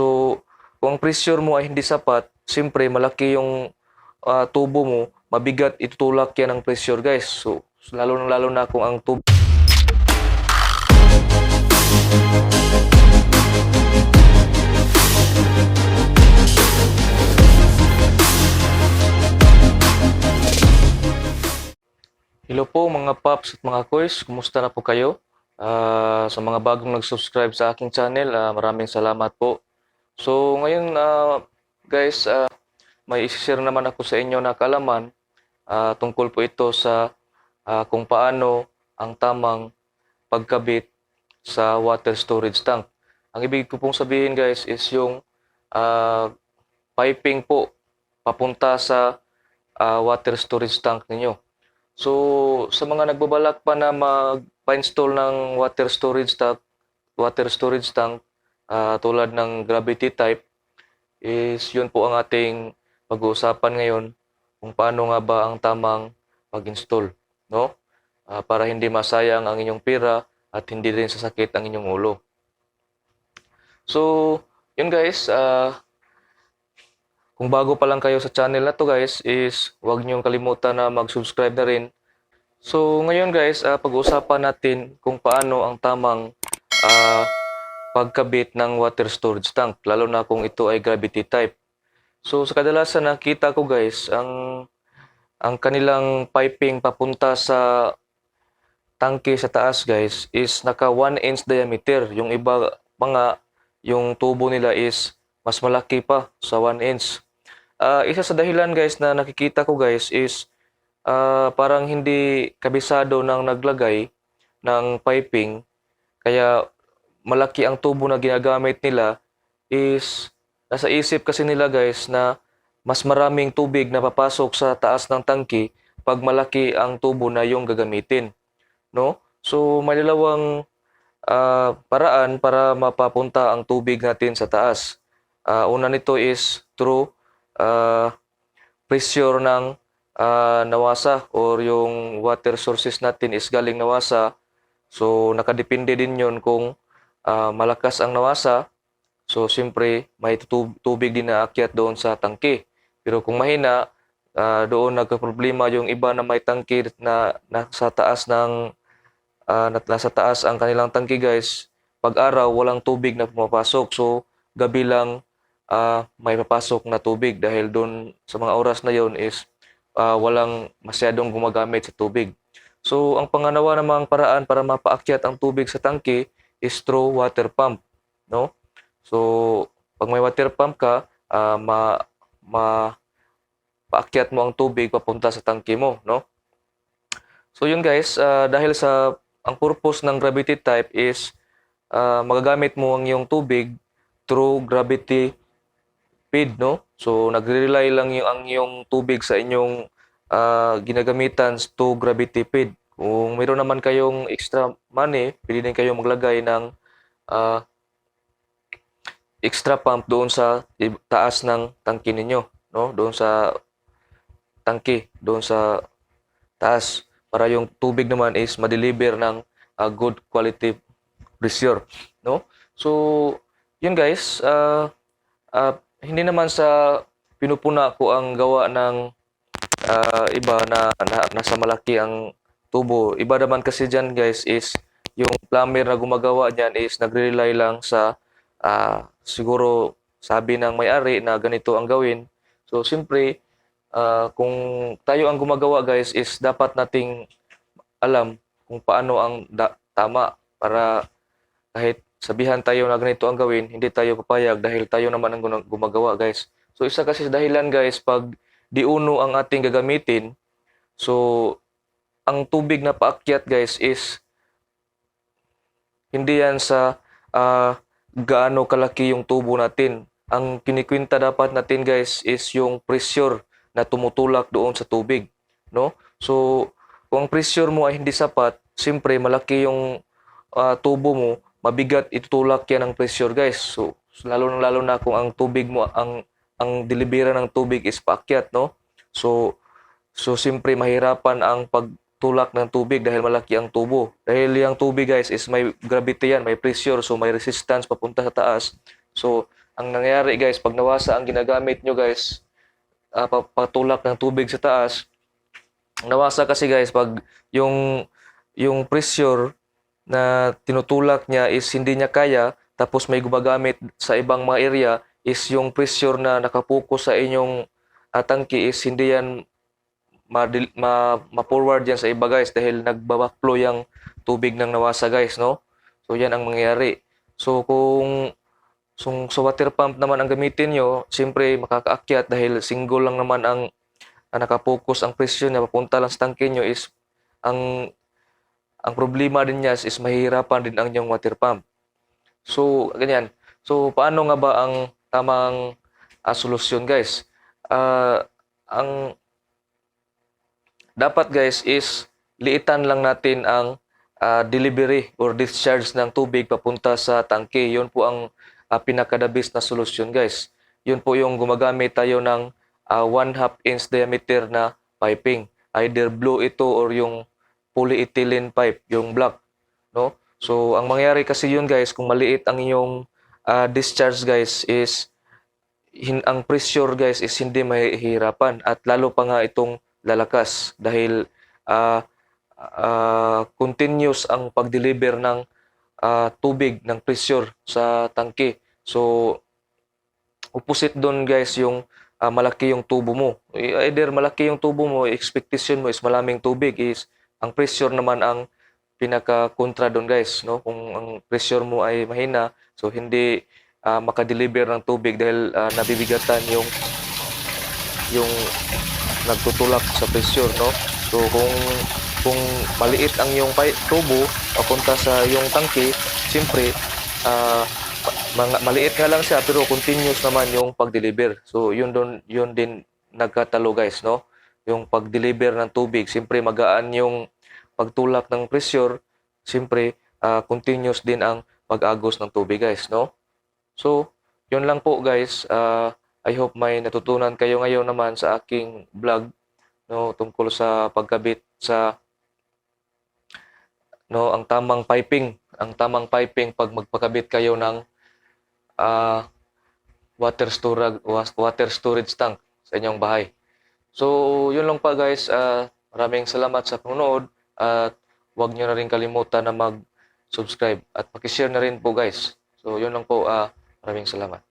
So, kung ang pressure mo ay hindi sapat, siyempre malaki yung ah, tubo mo, mabigat itutulak yan ng pressure guys. So, lalo na lalo na kung ang tubo Hello po mga paps at mga koys, kumusta na po kayo? Ah, sa mga bagong nag-subscribe sa aking channel, ah, maraming salamat po. So ngayon ah, guys, ah, may isi-share naman ako sa inyo na kaalaman ah, tungkol po ito sa ah, kung paano ang tamang pagkabit sa water storage tank. Ang ibig ko pong sabihin guys is yung ah, piping po papunta sa ah, water storage tank ninyo. So, sa mga nagbabalak pa na magpa-install ng water storage tank, water storage tank ah, tulad ng gravity type is yun po ang ating pag-uusapan ngayon kung paano nga ba ang tamang pag-install, no? Ah, para hindi masayang ang inyong pera at hindi rin sasakit ang inyong ulo. So, yun guys, ah, kung bago pa lang kayo sa channel na to guys, is huwag niyong kalimutan na mag-subscribe na rin. So ngayon guys, ah, pag-uusapan natin kung paano ang tamang ah, pagkabit ng water storage tank, lalo na kung ito ay gravity type. So sa kadalasan nakita ko guys, ang ang kanilang piping papunta sa tangke sa taas guys is naka 1 inch diameter. Yung iba mga yung tubo nila is mas malaki pa sa 1 inch. Ah, isa sa dahilan guys na nakikita ko guys is ah, parang hindi kabisado ng naglagay ng piping kaya malaki ang tubo na ginagamit nila is nasa isip kasi nila guys na mas maraming tubig na papasok sa taas ng tangke pag malaki ang tubo na yung gagamitin no so may dalawang ah, paraan para mapapunta ang tubig natin sa taas Ah, una nito is through ah, pressure ng ah, nawasa or yung water sources natin is galing nawasa. So nakadepende din yun kung ah, malakas ang nawasa. So siyempre may tu- tubig din na akyat doon sa tangke. Pero kung mahina, ah, doon nagka-problema yung iba na may tangke na nasa taas ng na- nasa taas ang kanilang tangke guys. Pag araw walang tubig na pumapasok. So gabi lang ah, may papasok na tubig dahil doon sa mga oras na yon is ah, walang masyadong gumagamit sa tubig. So, ang pangalawa namang paraan para mapaakyat ang tubig sa tangke is through water pump, no? So, pag may water pump ka, ah, ma, ma paakyat mo ang tubig papunta sa tangke mo, no? So, yun guys, ah, dahil sa ang purpose ng gravity type is ah, magagamit mo ang iyong tubig through gravity feed, no? So, nagre-rely lang yung ang iyong tubig sa inyong ah, ginagamitan to gravity feed. Kung mayroon naman kayong extra money, pwede din kayong maglagay ng ah, extra pump doon sa taas ng tangke ninyo, no? Doon sa tangke, doon sa taas para yung tubig naman is ma-deliver ng ah, good quality pressure, no? So, yun guys, ah ah, hindi naman sa pinupuna ko ang gawa ng ah, iba na, na nasa malaki ang tubo. Iba naman kasi dyan guys is yung plumber na gumagawa dyan is nagre-rely lang sa ah, siguro sabi ng may-ari na ganito ang gawin. So siyempre ah, kung tayo ang gumagawa guys is dapat nating alam kung paano ang da- tama para kahit sabihan tayo na ganito ang gawin, hindi tayo papayag dahil tayo naman ang gumagawa, guys. So isa kasi sa dahilan, guys, pag diuno ang ating gagamitin, so ang tubig na paakyat, guys, is hindi yan sa ah, gaano kalaki yung tubo natin. Ang kinikwinta dapat natin, guys, is yung pressure na tumutulak doon sa tubig, no? So kung ang pressure mo ay hindi sapat, siyempre malaki yung ah, tubo mo, mabigat itutulak yan ng pressure guys. So, lalo na lalo na kung ang tubig mo, ang ang delibera ng tubig is paakyat, no? So, so siyempre mahirapan ang pagtulak ng tubig dahil malaki ang tubo. Dahil yung tubig guys is may gravity yan, may pressure, so may resistance papunta sa taas. So, ang nangyayari guys, pag nawasa ang ginagamit nyo guys, pa- patulak ng tubig sa taas, nawasa kasi guys pag yung yung pressure na tinutulak niya is hindi niya kaya tapos may gumagamit sa ibang mga area is yung pressure na nakapokus sa inyong ah, tangke is hindi yan ma, ma, ma-forward yan sa iba guys dahil nagbabakflow yung tubig ng nawasa guys no so yan ang mangyayari so kung kung sa water pump naman ang gamitin nyo siyempre makakaakyat dahil single lang naman ang ang nakapokus ang presyo niya papunta lang sa tangke nyo is ang ang problema din niya is mahihirapan din ang inyong water pump. So, ganyan. So, paano nga ba ang tamang ah, solusyon, guys? Ah, ang dapat, guys, is liitan lang natin ang ah, delivery or discharge ng tubig papunta sa tangke. Yun po ang uh, pinakadabis na solusyon, guys. Yun po yung gumagamit tayo ng uh, one half inch diameter na piping. Either blue ito or yung polyethylene pipe, yung black, no? So, ang mangyayari kasi yun guys, kung maliit ang inyong ah, discharge guys is hin- ang pressure guys is hindi mahihirapan at lalo pa nga itong lalakas dahil ah, ah, continuous ang pag-deliver ng ah, tubig ng pressure sa tangke. So, opposite doon guys yung ah, malaki yung tubo mo. Either malaki yung tubo mo, expectation mo is malaming tubig is ang pressure naman ang pinaka-kontra doon guys, no? Kung ang pressure mo ay mahina, so hindi ah, makadeliver ng tubig dahil ah, nabibigatan yung yung nagtutulak sa pressure, no? So kung kung maliit ang yung tubo papunta sa yung tangke, siyempre mga, maliit nga lang siya pero continuous naman yung pag-deliver. So yun doon yun din nagkatalo guys, no? Yung pag-deliver ng tubig, siyempre magaan yung pagtulak ng pressure, siyempre ah, continuous din ang pag-agos ng tubig guys, no? So, yun lang po guys. Ah, I hope may natutunan kayo ngayon naman sa aking vlog no tungkol sa pagkabit sa no ang tamang piping, ang tamang piping pag magpakabit kayo ng ah, water storage water storage tank sa inyong bahay. So, yun lang pa guys. Ah, maraming salamat sa panonood at huwag nyo na rin kalimutan na mag-subscribe at pakishare na rin po guys. So, yun lang po. Ah, maraming salamat.